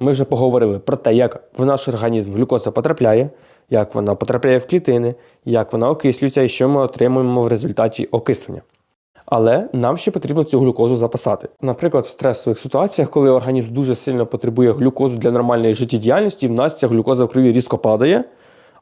Ми вже поговорили про те, як в наш організм глюкоза потрапляє, як вона потрапляє в клітини, як вона окислюється і що ми отримуємо в результаті окислення. Але нам ще потрібно цю глюкозу запасати. Наприклад, в стресових ситуаціях, коли організм дуже сильно потребує глюкозу для нормальної життєдіяльності, в нас ця глюкоза в крові різко падає,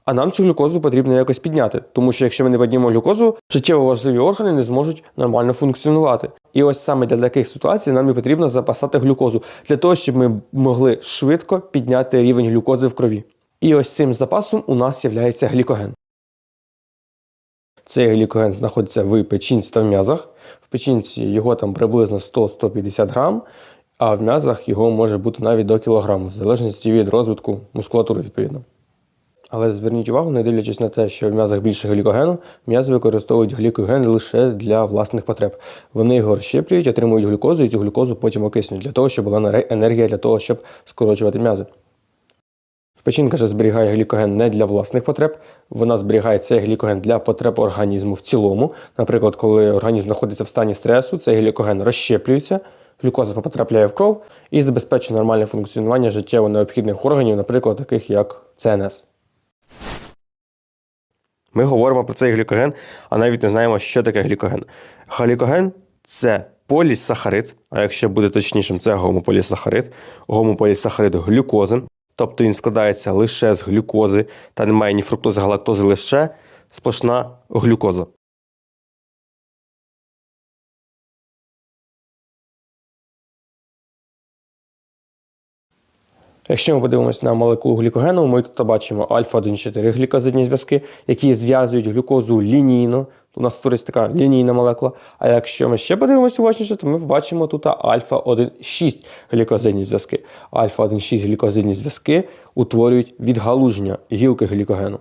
а нам цю глюкозу потрібно якось підняти. Тому що якщо ми не піднімемо глюкозу, життєво важливі органи не зможуть нормально функціонувати. І ось саме для таких ситуацій нам і потрібно запасати глюкозу для того, щоб ми могли швидко підняти рівень глюкози в крові. І ось цим запасом у нас є глікоген. Цей глікоген знаходиться в печінці та в м'язах. В печінці його там приблизно 100-150 грам, а в м'язах його може бути навіть до кілограму, в залежності від розвитку мускулатури відповідно. Але зверніть увагу, не дивлячись на те, що в м'язах більше глікогену, м'язи використовують глікоген лише для власних потреб. Вони його розщеплюють, отримують глюкозу і цю глюкозу потім окиснюють для того, щоб була енергія для того, щоб скорочувати м'язи. Печінка же зберігає глікоген не для власних потреб, вона зберігає цей глікоген для потреб організму в цілому. Наприклад, коли організм знаходиться в стані стресу, цей глікоген розщеплюється, глюкоза потрапляє в кров і забезпечує нормальне функціонування життєво необхідних органів, наприклад, таких як ЦНС. Ми говоримо про цей глікоген, а навіть не знаємо, що таке глікоген. Глікоген це полісахарид, а якщо буде точнішим, це гомополісахарид, гомополісахарид глюкози. Тобто він складається лише з глюкози та немає ні фруктози, галактози, лише сплошна глюкоза. Якщо ми подивимося на молекулу глікогену, ми тут бачимо альфа-1,4 глікозидні зв'язки, які зв'язують глюкозу лінійно. У нас створюється така лінійна молекула. А якщо ми ще подивимося уважніше, то ми побачимо тут альфа-1,6 глікозидні зв'язки. Альфа-1,6 глікозидні зв'язки утворюють відгалуження гілки глікогену.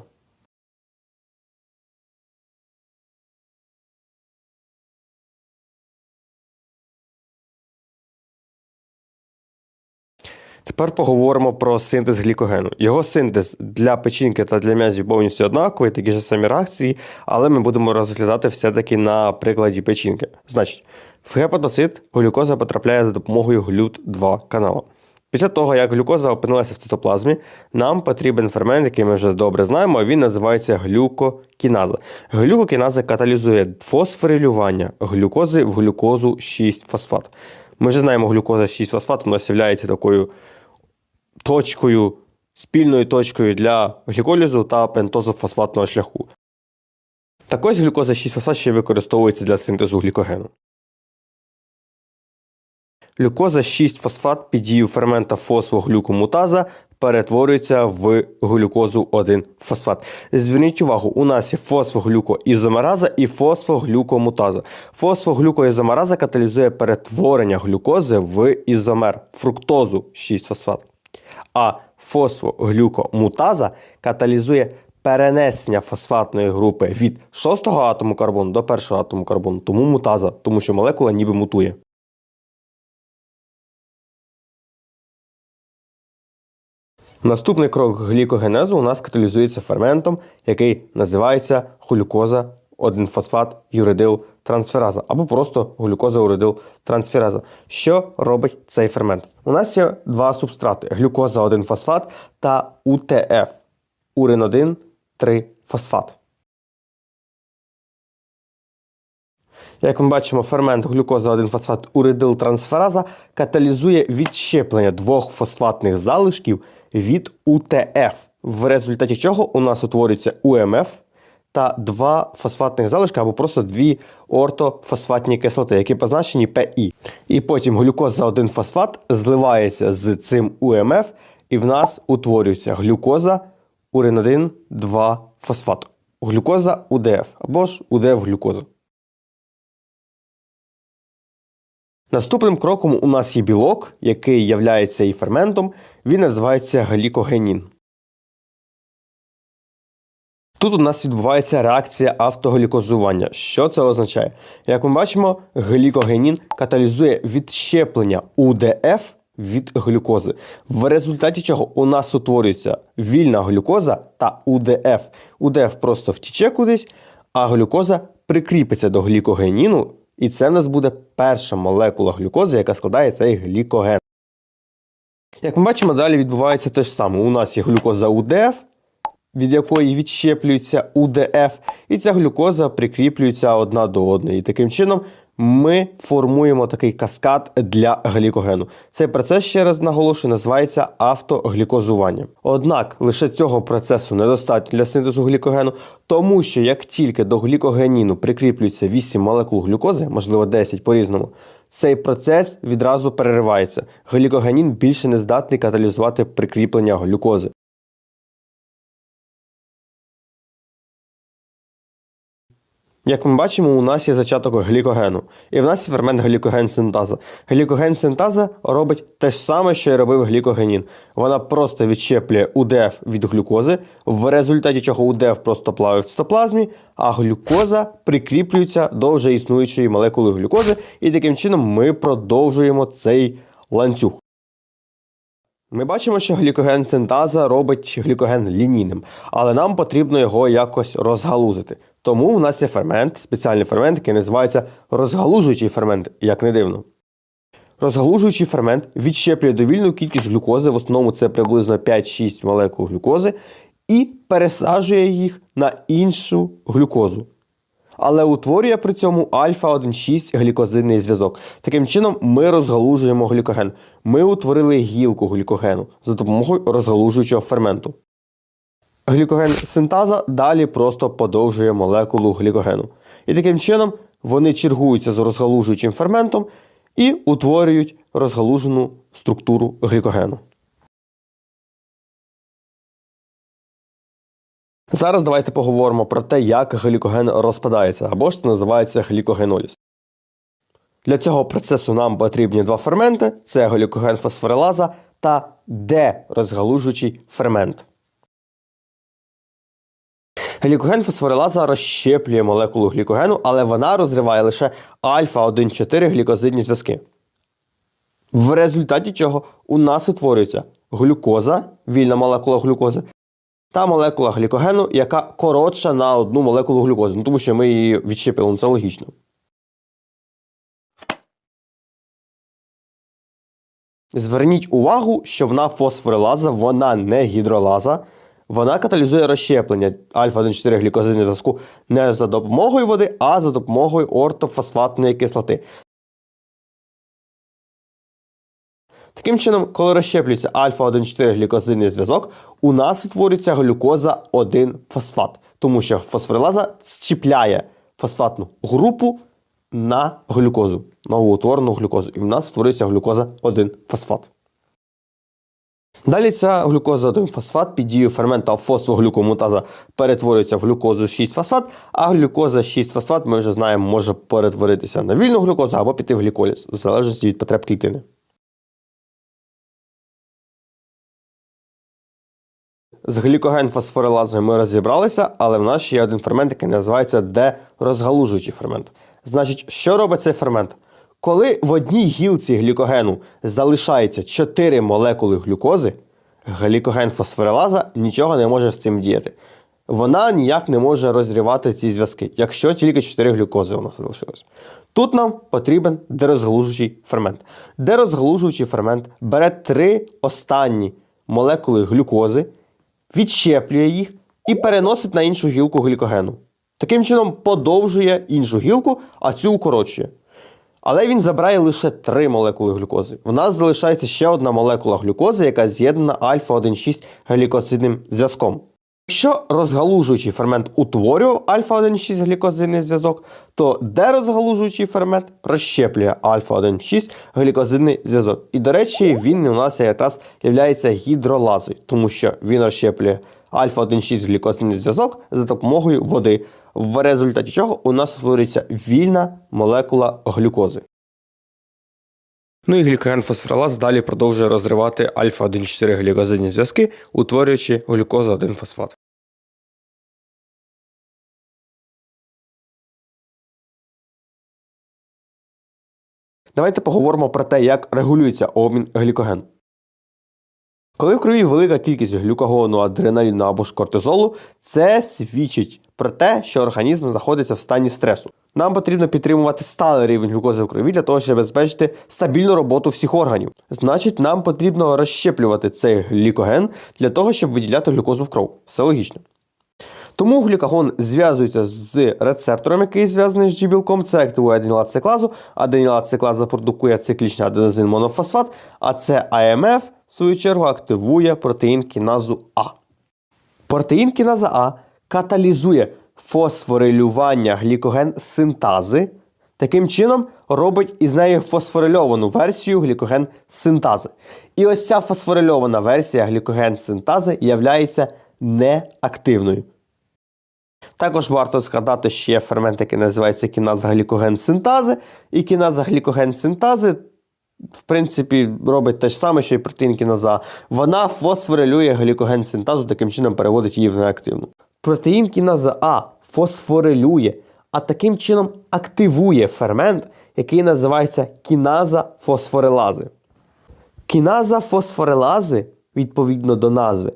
Тепер поговоримо про синтез глікогену. Його синтез для печінки та для м'язів повністю однаковий, такі ж самі реакції, але ми будемо розглядати все-таки на прикладі печінки. Значить, в гепатоцит глюкоза потрапляє за допомогою глют-2 каналу. Після того, як глюкоза опинилася в цитоплазмі, нам потрібен фермент, який ми вже добре знаємо, він називається глюкокіназа. Глюкокіназа каталізує фосфорилювання глюкози в глюкозу 6 фосфат. Ми вже знаємо, глюкоза 6 фосфат у нас є такою точкою, спільною точкою для гліколізу та пентозофосфатного шляху. Також глюкоза 6 фосфат ще використовується для синтезу глікогену. Глюкоза 6 фосфат під дією фермента фосфоглюкомутаза перетворюється в глюкозу 1 фосфат. Зверніть увагу, у нас є фосфоглюкоізомераза і фосфоглюкомутаза. Фосфоглюкоізомераза каталізує перетворення глюкози в ізомер фруктозу 6 фосфат. А фосфоглюкомутаза каталізує перенесення фосфатної групи від 6-го атому карбону до 1-го атому карбону. Тому мутаза, тому що молекула ніби мутує. Наступний крок глікогенезу у нас каталізується ферментом, який називається глюкоза 1 фосфат юридил трансфераза або просто глюкоза уридил трансфераза. Що робить цей фермент? У нас є два субстрати: глюкоза 1 фосфат та УТФ урин 1 3 фосфат. Як ми бачимо, фермент глюкоза 1 фосфат уридил трансфераза каталізує відщеплення двох фосфатних залишків від УТФ, в результаті чого у нас утворюється УМФ та два фосфатних залишки або просто дві ортофосфатні кислоти, які позначені ПІ. І потім глюкоза 1 фосфат зливається з цим УМФ, і в нас утворюється глюкоза урин 1 2 фосфат. Глюкоза УДФ або ж УДФ глюкоза. Наступним кроком у нас є білок, який являється і ферментом, він називається глікогенін. Тут у нас відбувається реакція автоглікозування. Що це означає? Як ми бачимо, глікогенін каталізує відщеплення УДФ від глюкози, в результаті чого у нас утворюється вільна глюкоза та УДФ. УДФ просто втіче кудись, а глюкоза прикріпиться до глікогеніну і це в нас буде перша молекула глюкози, яка складає цей глікоген. Як ми бачимо, далі відбувається те ж саме. У нас є глюкоза УДФ, від якої відщеплюється УДФ, і ця глюкоза прикріплюється одна до одної. І таким чином ми формуємо такий каскад для глікогену. Цей процес, ще раз наголошую, називається автоглікозування. Однак лише цього процесу недостатньо для синтезу глікогену, тому що як тільки до глікогеніну прикріплюється 8 молекул глюкози, можливо 10 по-різному, цей процес відразу переривається. Глікогенін більше не здатний каталізувати прикріплення глюкози. Як ми бачимо, у нас є зачаток глікогену, і в нас є фермент глікоген-синтаза. Глікоген-синтаза робить те ж саме, що й робив глікогенін. Вона просто відщеплює УДФ від глюкози, в результаті чого УДФ просто плаває в цитоплазмі, а глюкоза прикріплюється до вже існуючої молекули глюкози, і таким чином ми продовжуємо цей ланцюг. Ми бачимо, що глікоген-синтаза робить глікоген лінійним, але нам потрібно його якось розгалузити. Тому у нас є фермент, спеціальний фермент, який називається розгалужуючий фермент, як не дивно. Розгалужуючий фермент відщеплює довільну кількість глюкози, в основному це приблизно 5-6 молекул глюкози, і пересаджує їх на іншу глюкозу. Але утворює при цьому альфа-1,6 глікозидний зв'язок. Таким чином, ми розгалужуємо глікоген. Ми утворили гілку глікогену за допомогою розгалужуючого ферменту. Глікоген синтаза далі просто подовжує молекулу глікогену. І таким чином вони чергуються з розгалужуючим ферментом і утворюють розгалужену структуру глікогену. Зараз давайте поговоримо про те, як глікоген розпадається, або ж це називається глікогеноліз. Для цього процесу нам потрібні два ферменти: це глікоген фосфорилаза та дерозгалужуючий фермент. Глікоген фосфорилаза розщеплює молекулу глікогену, але вона розриває лише альфа-1,4 глікозидні зв'язки. В результаті чого у нас утворюється глюкоза, вільна молекула глюкози, та молекула глікогену, яка коротша на одну молекулу глюкози, ну, тому що ми її відщепили, ну, це логічно. Зверніть увагу, що вона фосфорилаза, вона не гідролаза. Вона каталізує розщеплення альфа-1,4 глікозидного зв'язку не за допомогою води, а за допомогою ортофосфатної кислоти. Таким чином, коли розщеплюється альфа-1,4 глікозидний зв'язок, у нас утворюється глюкоза 1 фосфат, тому що фосфорилаза чіпляє фосфатну групу на глюкозу, новоутворену глюкозу. І в нас утворюється глюкоза 1 фосфат. Далі ця глюкоза 1 фосфат під дією фермента фосфоглюкомутаза перетворюється в глюкозу 6 фосфат, а глюкоза 6 фосфат, ми вже знаємо, може перетворитися на вільну глюкозу або піти в гліколіз, в залежності від потреб клітини. З глікоген-фосфорилазою ми розібралися, але в нас ще є один фермент, який називається дерозгалужуючий фермент. Значить, що робить цей фермент? Коли в одній гілці глікогену залишається 4 молекули глюкози, глікоген-фосфорилаза нічого не може з цим діяти. Вона ніяк не може розривати ці зв'язки, якщо тільки 4 глюкози у нас залишилось. Тут нам потрібен дерозгалужуючий фермент. Дерозгалужуючий фермент бере три останні молекули глюкози, відщеплює їх і переносить на іншу гілку глікогену. Таким чином подовжує іншу гілку, а цю укорочує. Але він забирає лише три молекули глюкози. В нас залишається ще одна молекула глюкози, яка з'єднана альфа-1,6 глікоцидним зв'язком. Якщо розгалужуючий фермент утворює альфа-1,6 глікозидний зв'язок, то дерозгалужуючий фермент розщеплює альфа-1,6 глікозидний зв'язок. І, до речі, він у нас якраз є гідролазою, тому що він розщеплює альфа-1,6 глікозидний зв'язок за допомогою води, в результаті чого у нас утворюється вільна молекула глюкози. Ну і глікоген фосфорилаз далі продовжує розривати альфа-1,4 глікозидні зв'язки, утворюючи глюкозу 1 фосфат. Давайте поговоримо про те, як регулюється обмін глікогену. Коли в крові велика кількість глюкагону, адреналіну або ж кортизолу, це свідчить про те, що організм знаходиться в стані стресу. Нам потрібно підтримувати сталий рівень глюкози в крові для того, щоб забезпечити стабільну роботу всіх органів. Значить, нам потрібно розщеплювати цей глікоген для того, щоб виділяти глюкозу в кров. Все логічно. Тому глюкагон зв'язується з рецептором, який зв'язаний з G-білком. Це активує аденілат циклазу. Аденілат циклаза продукує циклічний аденозин монофосфат, а це АМФ, в свою чергу, активує протеїн кіназу А. Протеїн кіназа А каталізує фосфорилювання глікоген синтази. Таким чином робить із неї фосфорильовану версію глікоген синтази. І ось ця фосфорильована версія глікоген синтази являється неактивною. Також варто згадати ще фермент, який називається кіназа глікоген синтази. І кіназа глікоген синтази, в принципі, робить те ж саме, що і протеїн кіназа. Вона фосфорилює глікоген синтазу, таким чином переводить її в неактивну. Протеїн кіназа А фосфорилює, а таким чином активує фермент, який називається кіназа фосфорилази. Кіназа фосфорилази, відповідно до назви,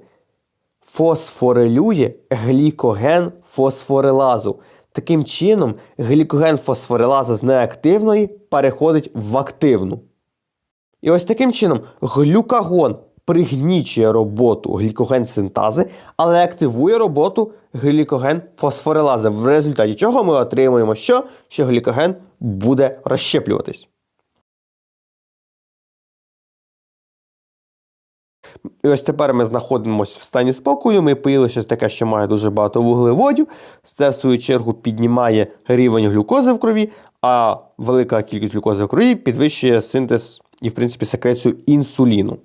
фосфорилює глікоген фосфорилазу. Таким чином, глікоген фосфорилаза з неактивної переходить в активну. І ось таким чином глюкагон пригнічує роботу глікоген синтази, але активує роботу глікоген фосфорилази, в результаті чого ми отримуємо що? Що глікоген буде розщеплюватись. І ось тепер ми знаходимося в стані спокою. Ми поїли щось таке, що має дуже багато вуглеводів. Це, в свою чергу, піднімає рівень глюкози в крові, а велика кількість глюкози в крові підвищує синтез і, в принципі, секрецію інсуліну.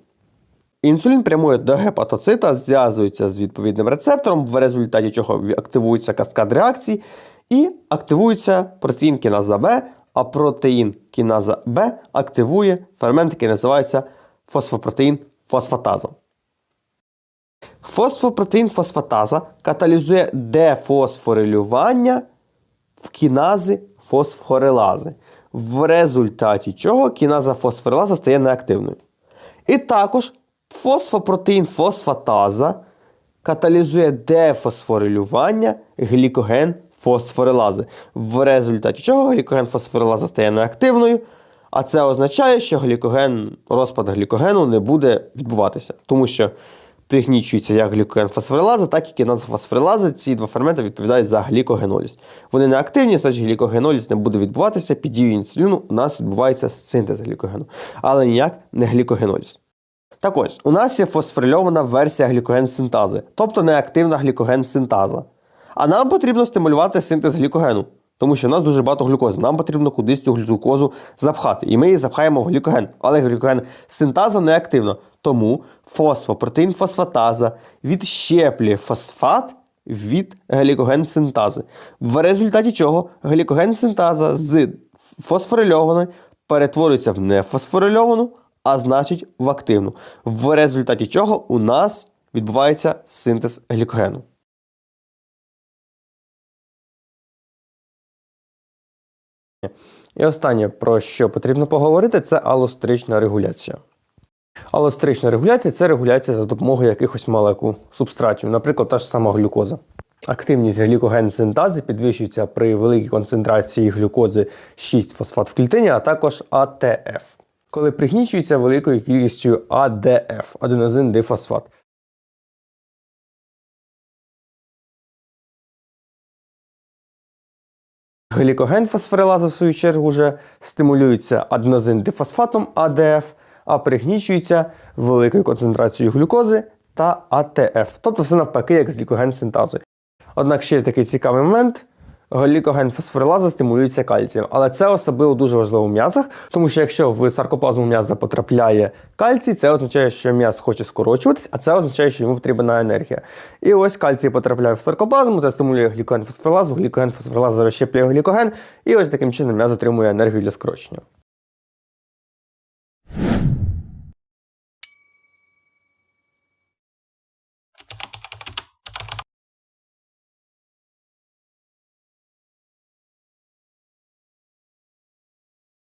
Інсулін прямує до гепатоцита, зв'язується з відповідним рецептором, в результаті чого активується каскад реакцій, і активується протеїн кіназа Б, а протеїн кіназа Б активує фермент, який називається фосфопротеїн фосфатаза. Фосфопротеїн фосфатаза каталізує дефосфорилювання в кінази фосфорилази, в результаті чого кіназа фосфорилаза стає неактивною. І також фосфопротеїн фосфатаза каталізує дефосфорилювання глікоген фосфорилази, в результаті чого глікоген фосфорилаза стає неактивною. А це означає, що глікоген, розпад глікогену не буде відбуватися, тому що пригнічується як глікоген фосфорилаза, так і кіназа фосфорилаза. Ці два ферменти відповідають за глікогеноліз. Вони не активні, значить глікогеноліз не буде відбуватися. Під дією інсуліну у нас відбувається синтез глікогену, але ніяк не глікогеноліз. Так ось, у нас є фосфорильована версія глікоген-синтази, тобто неактивна глікоген-синтаза. А нам потрібно стимулювати синтез глікогену. Тому що в нас дуже багато глюкози. Нам потрібно кудись цю глюкозу запхати. І ми її запхаємо в глюкоген. Але глюкоген синтаза неактивна. Тому фосфопротеїн фосфатаза відщеплює фосфат від глікоген синтази. В результаті чого глікоген синтаза з фосфорильованої перетворюється в нефосфорильовану, а значить в активну. В результаті чого у нас відбувається синтез глікогену. І останнє, про що потрібно поговорити, це алостерична регуляція. Алостерична регуляція це регуляція за допомогою якихось молекул субстратів, наприклад, та ж сама глюкоза. Активність глікоген-синтази підвищується при великій концентрації глюкози 6-фосфат в клітині, а також АТФ, коли пригнічується великою кількістю АДФ аденозин дифосфат. Глікоген фосфорилаза, в свою чергу, вже стимулюється аденозин дифосфатом АДФ, а пригнічується великою концентрацією глюкози та АТФ. Тобто все навпаки, як з глікоген синтазою. Однак ще є такий цікавий момент. Глікоген фосфорилаза стимулюється кальцієм, але це особливо дуже важливо в м'язах, тому що якщо в саркоплазму м'яза потрапляє кальцій, це означає, що м'яз хоче скорочуватись, а це означає, що йому потрібна енергія. І ось кальцій потрапляє в саркоплазму, це стимулює глікоген фосфорилазу, глікоген фосфорилаза розщеплює глікоген, і ось таким чином м'яз отримує енергію для скорочення.